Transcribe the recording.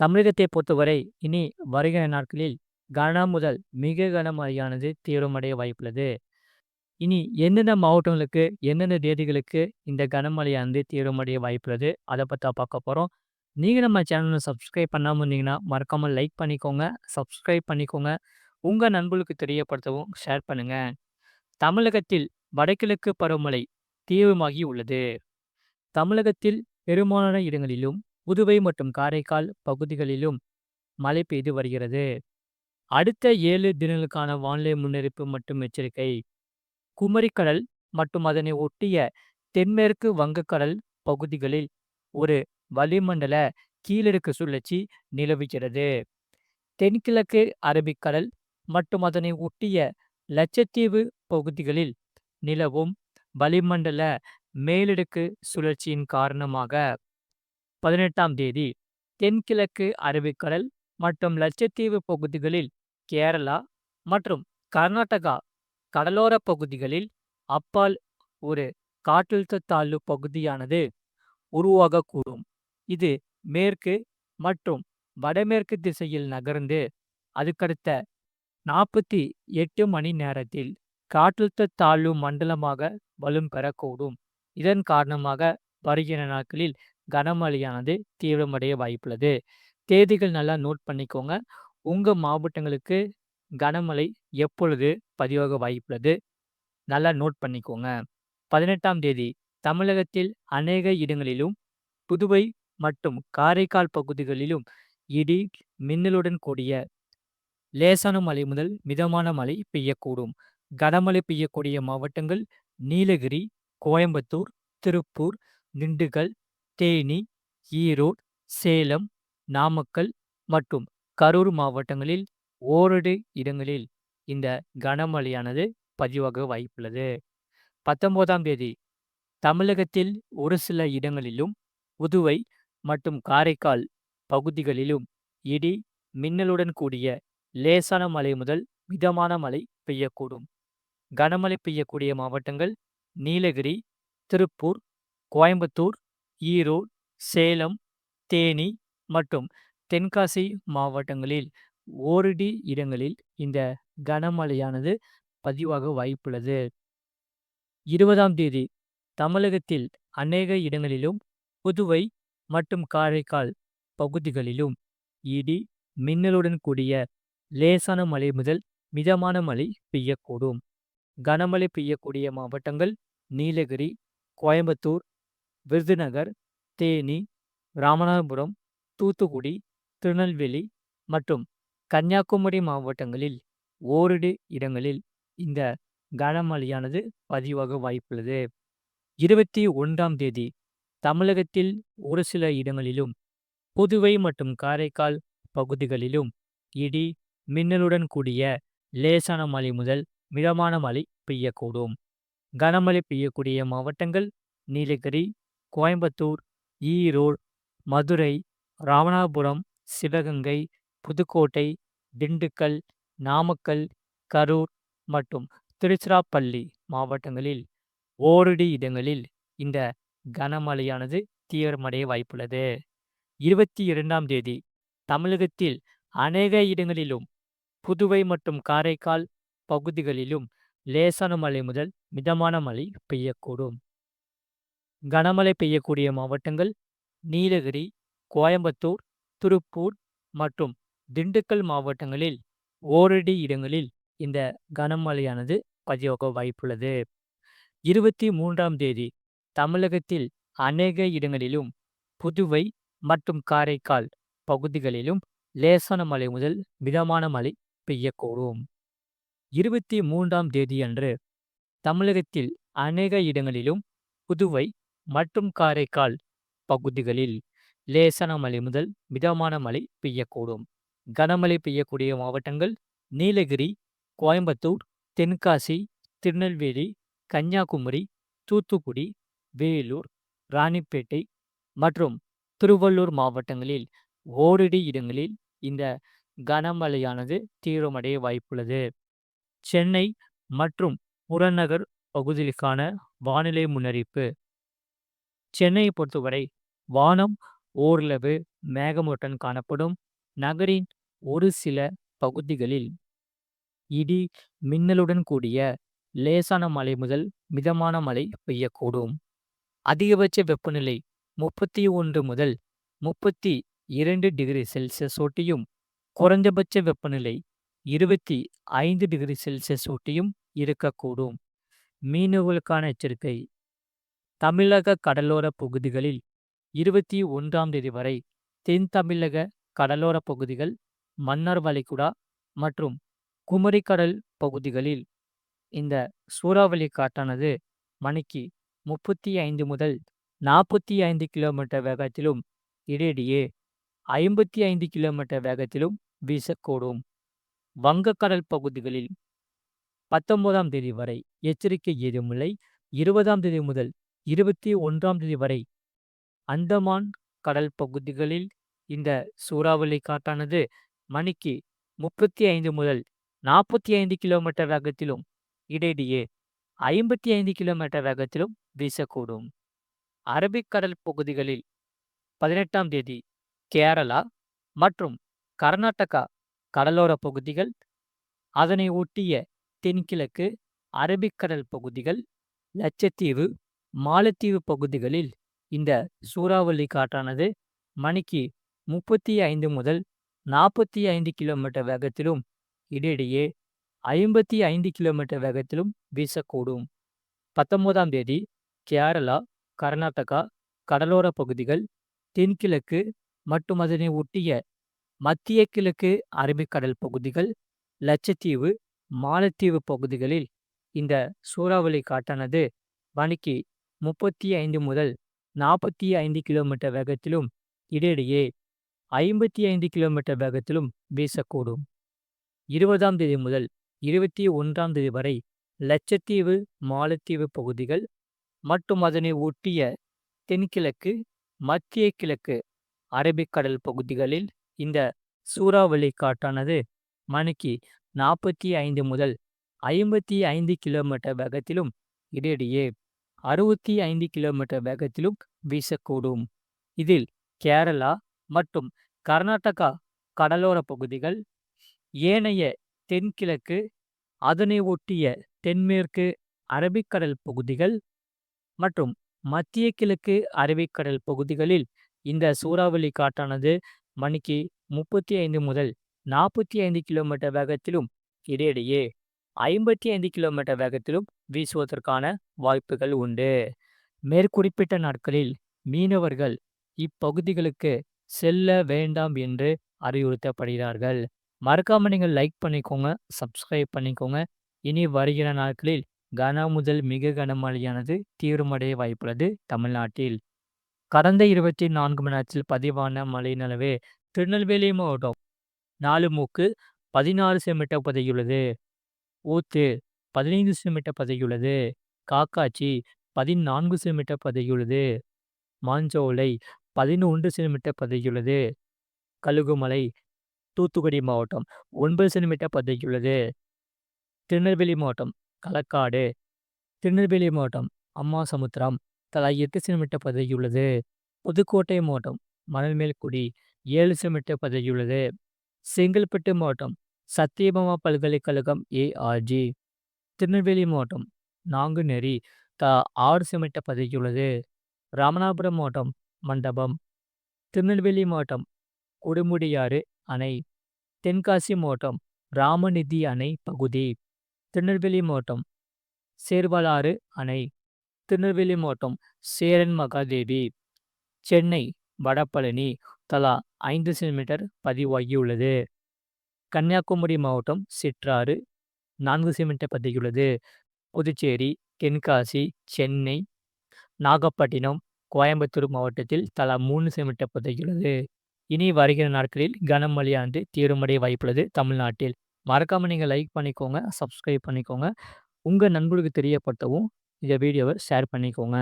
தமிழகத்தை பொறுத்தவரை இனி வருகிற நாட்களில் கன முதல் மிக கனமழையானது தீவிரமடைய வாய்ப்புள்ளது. இனி எந்தெந்த மாவட்டங்களுக்கு, எந்தெந்த தேதிகளுக்கு இந்த கனமழையானது தீவிரமடைய வாய்ப்புள்ளது. அதை பற்றி பார்க்க போகிறோம் நீங்கள் நம்ம சேனலை சப்ஸ்கிரைப் பண்ணாமல் இருந்தீங்கன்னா, மறக்காமல் லைக் பண்ணிக்கோங்க. சப்ஸ்கிரைப் பண்ணிக்கோங்க. உங்கள் நண்பர்களுக்கு தெரியப்படுத்தவும் ஷேர் பண்ணுங்கள் தமிழகத்தில் வடகிழக்கு பருவமழை தீவிரமாகி உள்ளது. தமிழகத்தில் பெரும்பாலான இடங்களிலும், புதுவை மற்றும் காரைக்கால் பகுதிகளிலும் மழை பெய்து வருகிறது. அடுத்த ஏழு தினங்களுக்கான வானிலை முன்னெடுப்பு மற்றும் எச்சரிக்கை. குமரிக்கடல் மற்றும் அதனை ஒட்டிய தென்மேற்கு வங்கக்கடல் பகுதிகளில் ஒரு வளிமண்டல கீழடுக்கு சுழற்சி நிலவுகிறது. தென்கிழக்கு அரபிக்கடல் மற்றும் அதனை ஒட்டிய லட்சத்தீவு பகுதிகளில் நிலவும் வளிமண்டல மேலடுக்கு சுழற்சியின் காரணமாக 18ஆம் தேதி தென்கிழக்கு அரபிக்கடல் மற்றும் லட்சத்தீவு பகுதிகளில், கேரளா மற்றும் கர்நாடகா கடலோர பகுதிகளில் அப்பால் ஒரு காற்றழுத்த தாழ்வு பகுதியானது உருவாகக்கூடும். இது மேற்கு மற்றும் வடமேற்கு திசையில் நகர்ந்து, அதுக்கடுத்த 48 மணி நேரத்தில் காற்றழுத்த தாழ்வு மண்டலமாக வலும் பெறக்கூடும். இதன் காரணமாக வருகிற நாட்களில் கனமழையானது தீவிரமடைய வாய்ப்புள்ளது. தேதிகள் நல்லா நோட் பண்ணிக்கோங்க. உங்கள் மாவட்டங்களுக்கு கனமழை எப்பொழுது பதிவாக வாய்ப்புள்ளது. நல்லா நோட் பண்ணிக்கோங்க. 18ஆம் தேதி தமிழகத்தில் அநேக இடங்களிலும், புதுவை மற்றும் காரைக்கால் பகுதிகளிலும் இடி, மின்னலுடன் கூடிய லேசான மழை முதல் மிதமான மழை பெய்யக்கூடும். கனமழை பெய்யக்கூடிய மாவட்டங்கள் நீலகிரி, கோயம்புத்தூர், திருப்பூர், திண்டுக்கல், தேனி, ஈரோடு, சேலம், நாமக்கல் மற்றும் கரூர் மாவட்டங்களில் ஓரிரு இடங்களில் இந்த கனமழையானது பதிவாக வாய்ப்புள்ளது. 19ஆம் தேதி தமிழகத்தில் ஒரு சில இடங்களிலும், புதுவை மற்றும் காரைக்கால் பகுதிகளிலும் இடி, மின்னலுடன் கூடிய லேசான மழை முதல் மிதமான மழை பெய்யக்கூடும். கனமழை பெய்யக்கூடிய மாவட்டங்கள் நீலகிரி, திருப்பூர், கோயம்புத்தூர், ஈரோடு, சேலம், தேனி மற்றும் தென்காசி மாவட்டங்களில் ஓரிடி இடங்களில் இந்த கனமழையானது பதிவாக வாய்ப்புள்ளது. 20ஆம் தேதி தமிழகத்தில் அநேக இடங்களிலும், புதுவை மற்றும் காரைக்கால் பகுதிகளிலும் இடி, மின்னலுடன் கூடிய லேசான மழை முதல் மிதமான மழை பெய்யக்கூடும். கனமழை பெய்யக்கூடிய மாவட்டங்கள் நீலகிரி, கோயம்புத்தூர், விருதுநகர், தேனி, ராமநாதபுரம், தூத்துக்குடி, திருநெல்வேலி மற்றும் கன்னியாகுமரி மாவட்டங்களில் ஓரிரு இடங்களில் இந்த கனமழையானது பதிவாக வாய்ப்புள்ளது. 21ஆம் தேதி தமிழகத்தில் ஒரு சில இடங்களிலும், புதுவை மற்றும் காரைக்கால் பகுதிகளிலும் இடி, மின்னலுடன் கூடிய லேசான மழை முதல் மிதமான மழை பெய்யக்கூடும். கனமழை பெய்யக்கூடிய மாவட்டங்கள் நீலகிரி, கோயம்புத்தூர், ஈரோடு, மதுரை, ராமநாதபுரம், சிவகங்கை, புதுக்கோட்டை, திண்டுக்கல், நாமக்கல், கரூர் மற்றும் திருச்சிராப்பள்ளி மாவட்டங்களில் ஓரிரு இடங்களில் இந்த கனமழையானது தீவிரமடைய வாய்ப்புள்ளது. 22ஆம் தேதி தமிழகத்தில் அநேக இடங்களிலும், புதுவை மற்றும் காரைக்கால் பகுதிகளிலும் லேசான மழை முதல் மிதமான மழை பெய்யக்கூடும். கனமழை பெய்யக்கூடிய மாவட்டங்கள் நீலகிரி, கோயம்புத்தூர், திருப்பூர் மற்றும் திண்டுக்கல் மாவட்டங்களில் ஓரடி இடங்களில் இந்த கனமழையானது பதிவாக வாய்ப்புள்ளது. 23ஆம் தேதி தமிழகத்தில் அநேக இடங்களிலும், புதுவை மற்றும் காரைக்கால் பகுதிகளிலும் லேசான மழை முதல் மிதமான மழை பெய்யக்கூடும். 23ஆம் தேதியன்று தமிழகத்தில் அநேக இடங்களிலும், புதுவை மற்றும் காரைக்கால் பகுதிகளில் லேசான மழை முதல் மிதமான மழை பெய்யக்கூடும். கனமழை பெய்யக்கூடிய மாவட்டங்கள் நீலகிரி, கோயம்புத்தூர், தென்காசி, திருநெல்வேலி, கன்னியாகுமரி, தூத்துக்குடி, வேலூர், ராணிப்பேட்டை மற்றும் திருவள்ளூர் மாவட்டங்களில் ஓரிரு இடங்களில் இந்த கனமழையானது தீவிரமடைய வாய்ப்புள்ளது. சென்னை மற்றும் புறநகர் பகுதிகளுக்கான வானிலை முன்னறிவிப்பு. சென்னையை பொறுத்தவரை வானம் ஓரளவு மேகமூட்டன் காணப்படும். நகரின் ஒரு சில பகுதிகளில் இடி, மின்னலுடன் கூடிய லேசான மழை முதல் மிதமான மழை பெய்யக்கூடும். அதிகபட்ச வெப்பநிலை முப்பத்தி ஒன்று முதல் முப்பத்தி இரண்டு டிகிரி செல்சியஸ் ஒட்டியும், குறைந்தபட்ச வெப்பநிலை இருபத்தி ஐந்து டிகிரி செல்சியஸ் ஒட்டியும் இருக்கக்கூடும். மீனவர்களுக்கான எச்சரிக்கை தமிழக கடலோர பகுதிகளில் இருபத்தி ஒன்றாம் தேதி வரை தென் தமிழக கடலோர பகுதிகள், மன்னார் வளைகுடா மற்றும் குமரிக்கடல் பகுதிகளில் இந்த சூறாவளி காற்றானது மணிக்கு முப்பத்தி ஐந்து முதல் நாற்பத்தி ஐந்து கிலோமீட்டர் வேகத்திலும் இடையிடையே ஐம்பத்தி ஐந்து கிலோமீட்டர் வேகத்திலும் வீசக்கூடும். வங்கக்கடல் பகுதிகளில் பத்தொன்பதாம் தேதி வரை எச்சரிக்கை ஏதுமில்லை. இருபதாம் தேதி முதல் இருபத்தி ஒன்றாம் தேதி வரை அந்தமான் கடல் பகுதிகளில் இந்த சூறாவளி காற்றானது மணிக்கு முப்பத்தி ஐந்து முதல் நாற்பத்தி ஐந்து கிலோமீட்டர் வேகத்திலும் இடையிடையே ஐம்பத்தி ஐந்து கிலோமீட்டர் வேகத்திலும் வீசக்கூடும். அரபிக்கடல் பகுதிகளில் பதினெட்டாம் தேதி கேரளா மற்றும் கர்நாடகா கடலோர பகுதிகள், அதனை ஒட்டிய தென்கிழக்கு அரபிக்கடல் பகுதிகள், லட்சத்தீவு, மாலத்தீவு பகுதிகளில் இந்த சூறாவளி காற்றானது மணிக்கு முப்பத்தி ஐந்து முதல் நாற்பத்தி ஐந்து கிலோமீட்டர் வேகத்திலும் இடையிடையே ஐம்பத்தி ஐந்து கிலோமீட்டர் வேகத்திலும் வீசக்கூடும். பத்தொன்பதாம் தேதி கேரளா, கர்நாடகா கடலோர பகுதிகள், தென்கிழக்கு மற்றும் அதனை ஒட்டிய மத்திய கிழக்கு அரபிக்கடல் பகுதிகள், லட்சத்தீவு, மாலத்தீவு பகுதிகளில் இந்த சூறாவளி காற்றானது மணிக்கு முப்பத்தி ஐந்து முதல் நாற்பத்தி ஐந்து கிலோமீட்டர் வேகத்திலும் இடையிடையே ஐம்பத்தி ஐந்து கிலோமீட்டர் வேகத்திலும் வீசக்கூடும். இருபதாம் தேதி முதல் இருபத்தி ஒன்றாம் தேதி வரை லட்சத்தீவு, மாலத்தீவு பகுதிகள் மற்றும் அதனை ஒட்டிய தென்கிழக்கு, மத்திய கிழக்கு அரபிக்கடல் பகுதிகளில் இந்த சூறாவளி காற்றானது மணிக்கு நாற்பத்தி ஐந்து முதல் ஐம்பத்தி ஐந்து கிலோமீட்டர் வேகத்திலும் இடையிடையே அறுபத்தி ஐந்து கிலோமீட்டர் வேகத்திலும் வீசக்கூடும். இதில் கேரளா மற்றும் கர்நாடகா கடலோர பகுதிகள், ஏனைய தென்கிழக்கு, அதனை ஒட்டிய தென்மேற்கு அரபிக்கடல் பகுதிகள் மற்றும் மத்திய கிழக்கு அரபிக்கடல் பகுதிகளில் இந்த சூறாவளி காற்றானது மணிக்கு முப்பத்தி ஐந்து முதல் நாற்பத்தி ஐந்து கிலோமீட்டர் வேகத்திலும் இடையிடையே ஐம்பத்தி ஐந்து கிலோமீட்டர் வேகத்திலும் வீசுவதற்கான வாய்ப்புகள் உண்டு. மேற்குறிப்பிட்ட நாட்களில் மீனவர்கள் இப்பகுதிகளுக்கு செல்ல வேண்டாம் என்று அறிவுறுத்தப்படுகிறார்கள். மறக்காம நீங்கள் லைக் பண்ணிக்கோங்க, சப்ஸ்கிரைப் பண்ணிக்கோங்க. இனி வருகிற நாட்களில் கன முதல் மிக கனமழையானது தீவிரமடைய வாய்ப்புள்ளது தமிழ்நாட்டில். கடந்த இருபத்தி நான்கு மணி நேரத்தில் பதிவான மழையின் அளவு திருநெல்வேலி மாவட்டம் நாலுமூக்கு பதினாறு செமிட்டர் பதியுள்ளது. ஊத்து பதினைந்து சென்டிமீட்டர் பதியுள்ளது. காக்காச்சி பதினான்கு சென்டிமீட்டர் பதியுள்ளது. மாஞ்சோலை பதினொன்று சென்டிமீட்டர் பதகியுள்ளது கழுகுமலை தூத்துக்குடி மாவட்டம் ஒன்பது சென்டிமீட்டர் பதியுள்ளது. திருநெல்வேலி மாவட்டம் களக்காடு திருநெல்வேலி மாவட்டம் அம்மா சமுத்திரம் தலா எட்டு சென்டிமீட்டர் பதகியுள்ளது புதுக்கோட்டை மாவட்டம் மணல்மேல்குடி ஏழு சென்டிமீட்டர் பதகியுள்ளது செங்கல்பட்டு மாவட்டம் சத்தியபாமா பல்கலைக்கழகம் ஏஆர்ஜி திருநெல்வேலி மாவட்டம் நாங்குநேரி த ஆறு சென்டிமீட்டர் பதவியுள்ளது ராமநாதபுரம் மாவட்டம் மண்டபம் திருநெல்வேலி மாவட்டம் கொடுமுடியாறு அணை தென்காசி மாவட்டம் ராமநிதி அணை பகுதி திருநெல்வேலி மாவட்டம் சேர்வலாறு அணை திருநெல்வேலி மாவட்டம் சேரன் மகாதேவி சென்னை வடபழனி தலா ஐந்து சென்டிமீட்டர் பதிவாகியுள்ளது. கன்னியாகுமரி மாவட்டம் சிற்றாறு நான்கு சிமெண்ட்டை பதியுள்ளது. புதுச்சேரி, தென்காசி, சென்னை, நாகப்பட்டினம், கோயம்புத்தூர் மாவட்டத்தில் தலா மூணு சிமெண்ட்டை பதியுள்ளது. இனி வருகிற நாட்களில் கனமழையாண்டு தீவிரமடைய வாய்ப்புள்ளது தமிழ்நாட்டில். மறக்காமல் நீங்கள் லைக் பண்ணிக்கோங்க, சப்ஸ்கிரைப் பண்ணிக்கோங்க. உங்கள் நண்பர்களுக்கு தெரியப்படுத்தவும் இந்த வீடியோவை ஷேர் பண்ணிக்கோங்க.